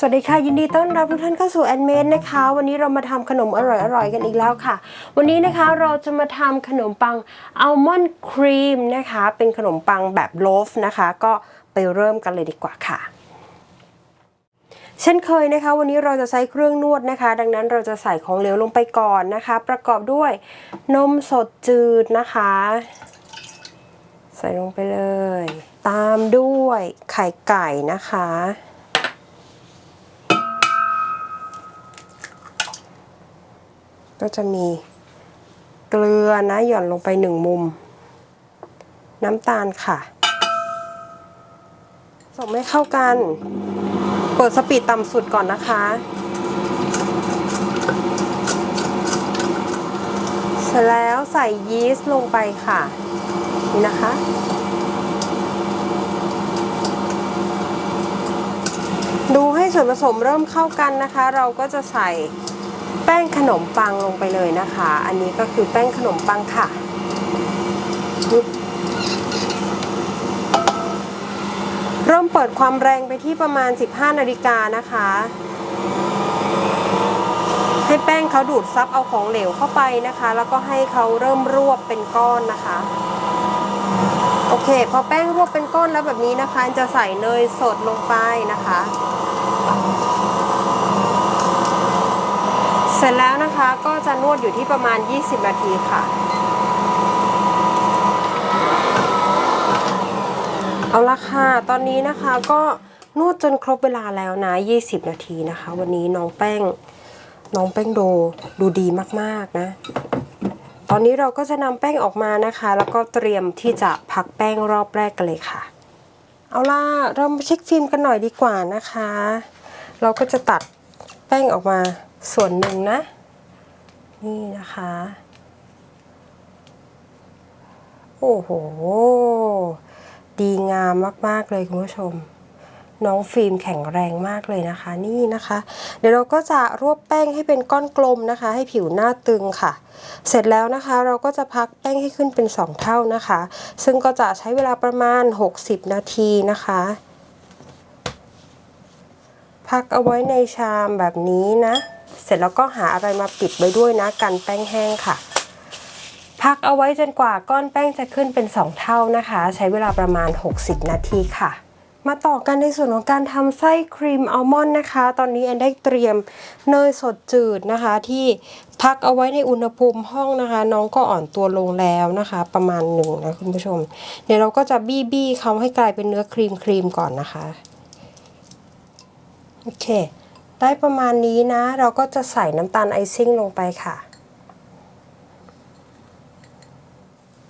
สวัสดีค่ะ ยินดีต้อนรับทุกท่านเข้าสู่แอนเมดนะคะ วันนี้เรามาทำขนมอร่อยๆกันอีกแล้วค่ะ วันนี้นะคะเราจะมาทำขนมปังอัลมอนด์ครีมนะคะ เป็นขนมปังแบบโลฟนะคะ ก็ไปเริ่มกันเลยดีกว่าค่ะ เช่นเคยนะคะ วันนี้เราจะใช้เครื่องนวดนะคะ ดังนั้นเราจะใส่ของเหลวลงไปก่อนนะคะ ประกอบด้วยนมสดจืดนะคะ ใส่ลงไปเลย ตามด้วยไข่ไก่นะคะ ก็จะมีเกลือนะหย่อนลงไปหนึ่งมุม น้ำตาลค่ะส่งให้เข้ากัน เปิดสปีดต่ำสุดก่อนนะคะ เสร็จแล้วใส่ยีสต์ลงไปค่ะ นี่นะคะ ดูให้ส่วนผสมเริ่มเข้ากันนะคะ เราก็จะใส่ แป้งขนมปังลงไปเลยนะคะ อันนี้ก็คือแป้งขนมปังค่ะเริ่มเปิดความแรงไปที่ประมาณ 15 นาฬิกานะคะ ให้แป้งเขาดูดซับเอาของเหลวเข้าไปนะคะ แล้วก็ให้เขาเริ่มรวบเป็นก้อนนะคะ โอเค พอแป้งรวบเป็นก้อนแล้วแบบนี้นะคะจะใส่เนยสดลงไปนะคะ เสร็จแล้วนะคะก็จะนวดอยู่ที่ประมาณ 20 นาทีค่ะ เอาละค่ะ ตอนนี้นะคะก็นวดจนครบเวลาแล้วนะ 20 นาทีนะคะ วันนี้น้องแป้ง น้องแป้งโดดูดีมากๆนะ ตอนนี้เราก็จะนำแป้งออกมานะคะ แล้วก็เตรียมที่จะพักแป้งรอบแรกกันเลยค่ะ เอาล่ะเรามาเช็คฟิล์มกันหน่อยดีกว่านะคะ เราก็จะตัดแป้งออกมา ส่วนหนึ่งนะ นี่นะคะ โอ้โห ดีงามมาก ๆ เลยคุณผู้ชม น้องฟิล์มแข็งแรงมากเลยนะคะ นี่นะคะ เดี๋ยวเราก็จะรวบแป้งให้เป็นก้อนกลมนะคะ ให้ผิวหน้าตึงค่ะ เสร็จแล้วนะคะเราก็จะพักแป้งให้ขึ้นเป็น 2 เท่านะคะ ซึ่งก็จะใช้เวลาประมาณ 60 นาทีนะคะพักเอาไว้ในชามแบบนี้นะ เสร็จแล้วก็หาอะไรมาปิดไว้ด้วยนะกันแป้งแห้งค่ะ พักเอาไว้จนกว่าก้อนแป้งจะขึ้นเป็น 2 เท่านะคะ ใช้เวลาประมาณ 60 นาทีค่ะ มาต่อกันในส่วนของการทำไส้ครีมอัลมอนด์นะคะ ตอนนี้แอนได้เตรียมเนยสดจืดนะคะ ที่พักเอาไว้ในอุณหภูมิห้องนะคะ น้องก็อ่อนตัวลงแล้วนะคะ ประมาณหนึ่งนะคุณผู้ชม เดี๋ยวเราก็จะบี้บี้เขาให้กลายเป็นเนื้อครีมครีมก่อนนะคะโอเค ได้ประมาณนี้นะ เราก็จะใส่น้ำตาลไอซิ่งลงไปค่ะ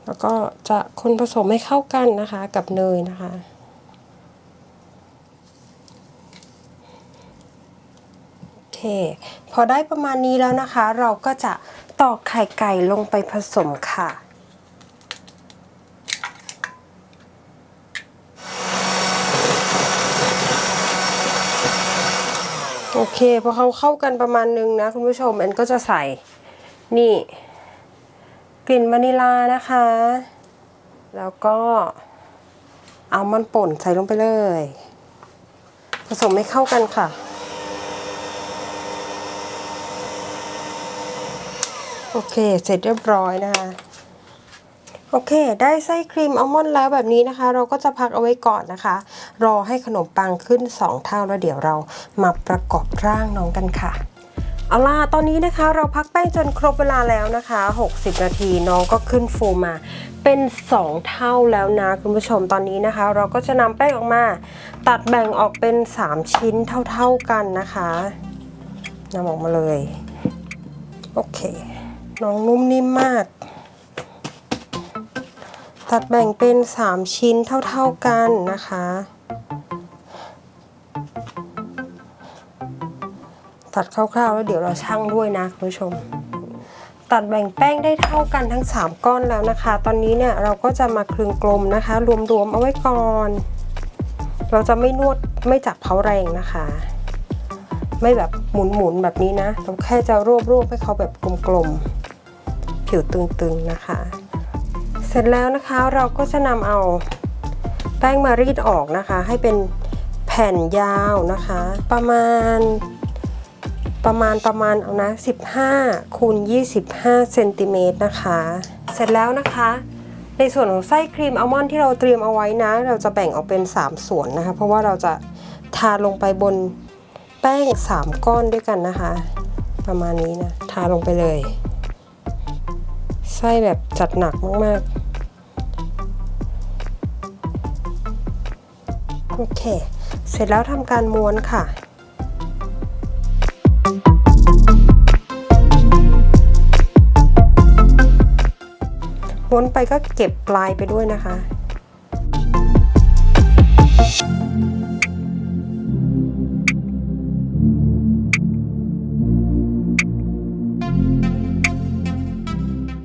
แล้วก็จะคนผสมให้เข้ากันนะคะกับเนยนะคะ โอเค พอได้ประมาณนี้แล้วนะคะ เราก็จะตอกไข่ไก่ลงไปผสมค่ะ โอเคพอเขาเข้ากันประมาณนึงนะคุณผู้ชมแอนก็จะใส่นี่ กลิ่นวานิลานะคะ แล้วก็เอามันป่นใส่ลงไปเลย ผสมให้เข้ากันค่ะ โอเค เสร็จเรียบร้อยนะคะ โอเค ได้ไส้ครีมอัลมอนด์แล้วแบบนี้นะคะ เราก็จะพักเอาไว้ก่อนนะคะ รอให้ขนมปังขึ้น 2 เท่าแล้วเดี๋ยวเรามาประกอบร่างน้องกันค่ะเอาล่ะ ตอนนี้นะคะเราพักแป้งจนครบเวลาแล้วนะคะ 60 นาทีน้องก็ขึ้นฟูมาเป็น 2 เท่าแล้วนะคุณผู้ชมตอนนี้นะคะ เราก็จะนำแป้งออกมา ตัดแบ่งออกเป็น 3 ชิ้นเท่าๆกันนะคะนำออกมาเลย โอเค น้องนุ่มนิ่มมาก ตัดแบ่งเป็น 3 ชิ้นเท่าๆกันนะคะ ตัดคร่าวๆ แล้วเดี๋ยวเราชั่งด้วยนะคุณผู้ชม ตัดแบ่งแป้งได้เท่ากันทั้ง 3 ก้อนแล้วนะคะ ตอนนี้เนี่ยเราก็จะมาคลึงกลมนะคะ รวมๆเอาไว้ก่อน เราจะไม่นวดไม่จับเขาแรงนะคะ ไม่แบบหมุนๆแบบนี้นะเราแค่จะรวบๆให้เขาแบบกลมๆผิวตึงๆนะคะ ร็จแล้วนะคะเราก็จะนำเอาแป้งมารีดออกนะคะ ให้เป็นแผ่นผ่นยาวนะคะ ประมาณประมาณประมาณเอานะ15คูณ25เซนติเมตรนะคะ เสร็จแล้วนะคะ ในส่วนของไส้ครีมอัลมอนด์ที่เราเตรียมเอาไว้นะ เราจะแบ่งออกเป็น 3 ส่วนนะคะ เพราะว่าเราจะทาลงไปบนแป้ง 3 ก้อนด้วยกันนะคะ ประมาณนี้นะ ทาลงไปเลย ไส้แบบจัดหนักมากๆ โอเค เสร็จแล้วทำการม้วนค่ะม้วนไปก็เก็บปลายไปด้วยนะคะ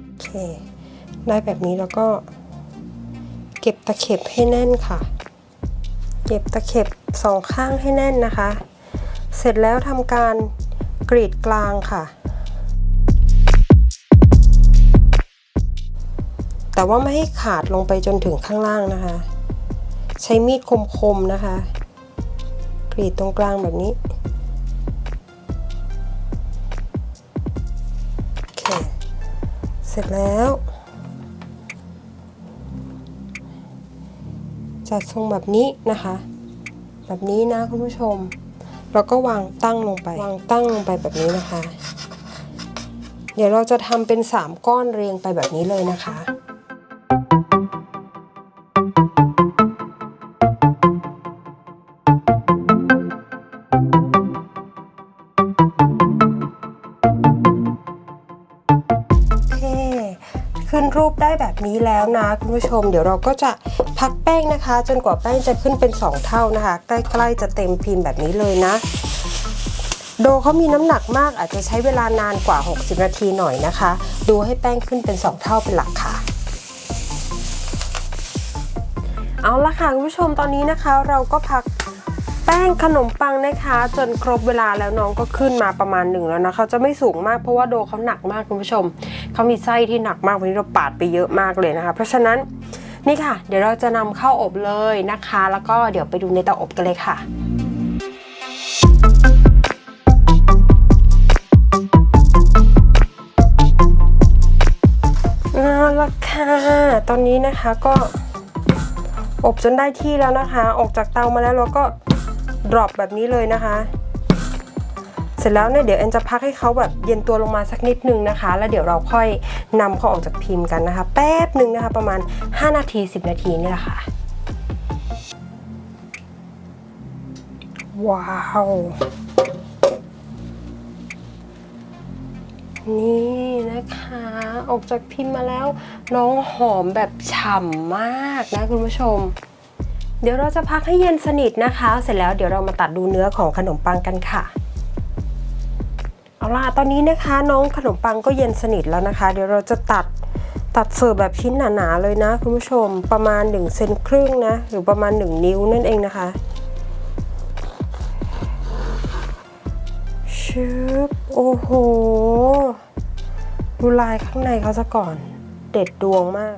โอเค ได้แบบนี้แล้วก็เก็บตะเข็บให้แน่นค่ะ เก็บตะเข็บสองข้างให้แน่นนะคะ เสร็จแล้วทำการกรีดกลางค่ะ แต่ว่าไม่ให้ขาดลงไปจนถึงข้างล่างนะคะ ใช้มีดคมๆนะคะ กรีดตรงกลางแบบนี้โอเคเสร็จแล้ว จัดทรงแบบนี้นะคะ แบบนี้นะคุณผู้ชม แล้วก็วางตั้งลงไป วางตั้งลงไปแบบนี้นะคะ เดี๋ยวเราจะทำเป็น 3 ก้อนเรียงไปแบบนี้เลยนะคะ ขึ้นรูปได้แบบนี้แล้วนะคุณผู้ชม เดี๋ยวเราก็จะพักแป้งนะคะ จนกว่าแป้งจะขึ้นเป็น 2 เท่านะคะ ใกล้ๆจะเต็มพิมพ์แบบนี้เลยนะ โดเขามีน้ำหนักมากอาจจะใช้เวลานานกว่า 60 นาทีหน่อยนะคะ ดูให้แป้งขึ้นเป็น 2 เท่าเป็นหลักค่ะเอาละค่ะคุณผู้ชมตอนนี้นะคะ เราก็พัก แป้งขนมปังนะคะ จนครบเวลาแล้วน้องก็ขึ้นมาประมาณหนึ่งแล้วนะเขาจะไม่สูงมากเพราะว่าโดเขาหนักมากคุณผู้ชมเขามีไส้ที่หนักมากวันนี้เราปาดไปเยอะมากเลยนะคะ เพราะฉะนั้นนี่ค่ะ เดี๋ยวเราจะนำเข้าอบเลยนะคะ แล้วก็เดี๋ยวไปดูในเตาอบกันเลยค่ะเอาละค่ะ ตอนนี้นะคะก็อบจนได้ที่แล้วนะคะ ออกจากเตามาแล้วเราก็ ดรอปแบบนี้เลยนะคะ เสร็จแล้วเนี่ยเดี๋ยวแอนจะพักให้เขาแบบเย็นตัวลงมาสักนิดนึงนะคะ แล้วเดี๋ยวเราค่อยนำเขาออกจากพิมพ์กันนะคะ แป๊บหนึ่งนะคะ ประมาณ 5 นาที 10 นาทีนี่แหละค่ะ ว้าวนี่นะคะ ออกจากพิมพ์มาแล้วน้องหอมแบบฉ่ำมากนะคุณผู้ชม เดี๋ยวเราจะพักให้เย็นสนิทนะคะ เสร็จแล้วเดี๋ยวเรามาตัดดูเนื้อของขนมปังกันค่ะ เอาล่ะตอนนี้นะคะน้องขนมปังก็เย็นสนิทแล้วนะคะ เดี๋ยวเราจะตัดตัดเสิร์ฟแบบชิ้นหนาๆเลยนะคุณผู้ชมประมาณ1เซนครึ่งนะหรือประมาณ 1 นิ้วนั่นเองนะคะชึบโอ้โห ดูลายข้างในเขาซะก่อน เด็ดดวงมาก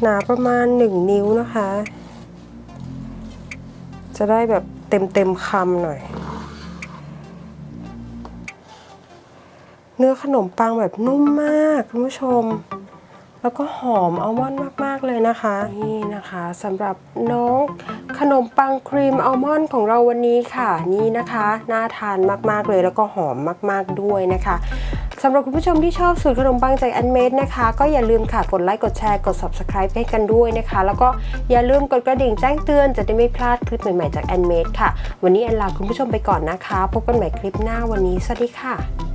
หนาประมาณ 1 นิ้วนะคะ จะได้แบบเต็มเต็มคำหน่อย เนื้อขนมปังแบบนุ่มมากคุณผู้ชม แล้วก็หอมอัลมอนด์มาก ๆ เลยนะคะ นี่นะคะสำหรับน้องขนมปังครีมอัลมอนด์ของเราวันนี้ค่ะ นี่นะคะ น่าทานมาก ๆ เลยแล้วก็หอมมาก ๆ ด้วยนะคะ สำหรับคุณผู้ชมที่ชอบสูตรขนมปังจากอันเมดนะคะ ก็อย่าลืมค่ะกดไลค์กดแชร์กด subscribe ให้กันด้วยนะคะ แล้วก็อย่าลืมกดกระดิ่งแจ้งเตือนจะได้ไม่พลาดคลิปใหม่ๆจากแอนเมดค่ะ วันนี้แอนลาคุณผู้ชมไปก่อนนะคะ พบกันใหม่คลิปหน้าวันนี้สวัสดีค่ะ